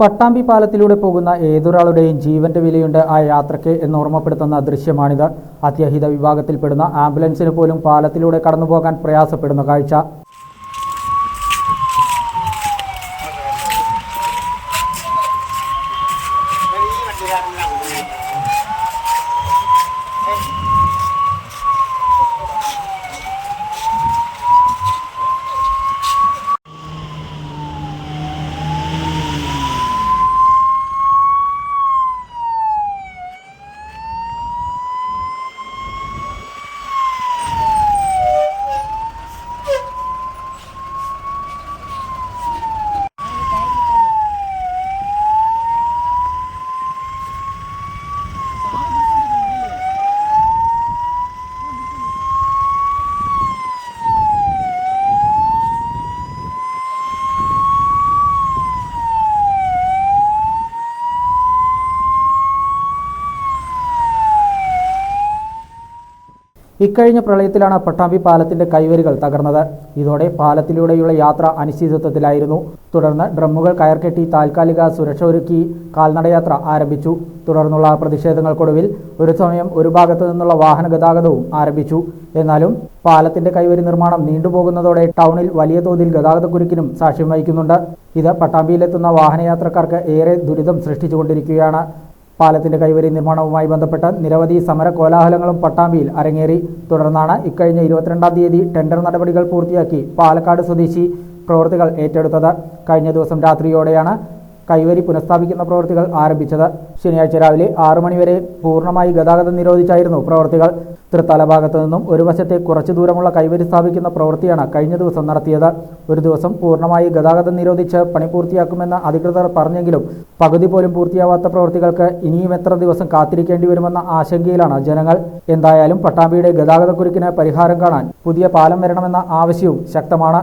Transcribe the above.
പട്ടാമ്പി പാലത്തിലൂടെ പോകുന്ന ഏതൊരാളുടെയും ജീവന്റെ വിലയുണ്ട് ആ യാത്രയ്ക്ക് എന്ന് ഓർമ്മപ്പെടുത്തുന്ന ദൃശ്യമാണിത്. അത്യാഹിത വിഭാഗത്തിൽപ്പെടുന്ന ആംബുലൻസിന് പോലും പാലത്തിലൂടെ കടന്നുപോകാൻ പ്രയാസപ്പെടുന്ന കാഴ്ച. ഇക്കഴിഞ്ഞ പ്രളയത്തിലാണ് പട്ടാമ്പി പാലത്തിന്റെ കൈവരികൾ തകർന്നത്. ഇതോടെ പാലത്തിലൂടെയുള്ള യാത്ര അനിശ്ചിതത്വത്തിലായിരുന്നു. തുടർന്ന് ഡ്രമ്മുകൾ കയർകെട്ടി താൽക്കാലിക സുരക്ഷ ഒരുക്കി കാൽനടയാത്ര ആരംഭിച്ചു. തുടർന്നുള്ള പ്രതിഷേധങ്ങൾക്കൊടുവിൽ ഒരു സമയം ഒരു ഭാഗത്തു നിന്നുള്ള വാഹന ഗതാഗതവും ആരംഭിച്ചു. എന്നാലും പാലത്തിന്റെ കൈവരി നിർമ്മാണം നീണ്ടുപോകുന്നതോടെ ടൗണിൽ വലിയ തോതിൽ ഗതാഗതക്കുരുക്കിനും സാക്ഷ്യം വഹിക്കുന്നുണ്ട്. ഇത് പട്ടാമ്പിയിലെത്തുന്ന വാഹനയാത്രക്കാർക്ക് ഏറെ ദുരിതം സൃഷ്ടിച്ചുകൊണ്ടിരിക്കുകയാണ്. പാലത്തിന്റെ കൈവരി നിർമ്മാണവുമായി ബന്ധപ്പെട്ട നിരവധി സമര കോലാഹലങ്ങളും പട്ടാമ്പിയിൽ അരങ്ങേറി. തുടർന്നാണ് ഇക്കഴിഞ്ഞ ഇരുപത്തിരണ്ടാം തീയതി ടെൻഡർ നടപടികൾ പൂർത്തിയാക്കി പാലക്കാട് സ്വദേശി പ്രവൃത്തികൾ ഏറ്റെടുത്തത്. കഴിഞ്ഞ ദിവസം രാത്രിയോടെയാണ് കൈവരി പുനഃസ്ഥാപിക്കുന്ന പ്രവൃത്തികൾ ആരംഭിച്ചത് ശനിയാഴ്ച രാവിലെ ആറു മണിവരെ പൂർണമായി ഗതാഗതം നിരോധിച്ചായിരുന്നു പ്രവൃത്തികൾ. തൃത്തല ഭാഗത്തു നിന്നും ഒരു വശത്തെ കുറച്ചു ദൂരമുള്ള കൈവരി സ്ഥാപിക്കുന്ന പ്രവൃത്തിയാണ് കഴിഞ്ഞ ദിവസം നടത്തിയത്. ഒരു ദിവസം പൂർണമായി ഗതാഗതം നിരോധിച്ച് പണി പൂർത്തിയാക്കുമെന്ന് അധികൃതർ പറഞ്ഞെങ്കിലും പകുതി പോലും പൂർത്തിയാവാത്ത പ്രവൃത്തികൾക്ക് ഇനിയും എത്ര ദിവസം കാത്തിരിക്കേണ്ടി വരുമെന്ന ആശങ്കയിലാണ് ജനങ്ങൾ. എന്തായാലും പട്ടാമ്പിയുടെ ഗതാഗതക്കുരുക്കിന് പരിഹാരം കാണാൻ പുതിയ പാലം വരണമെന്ന ആവശ്യവും ശക്തമാണ്.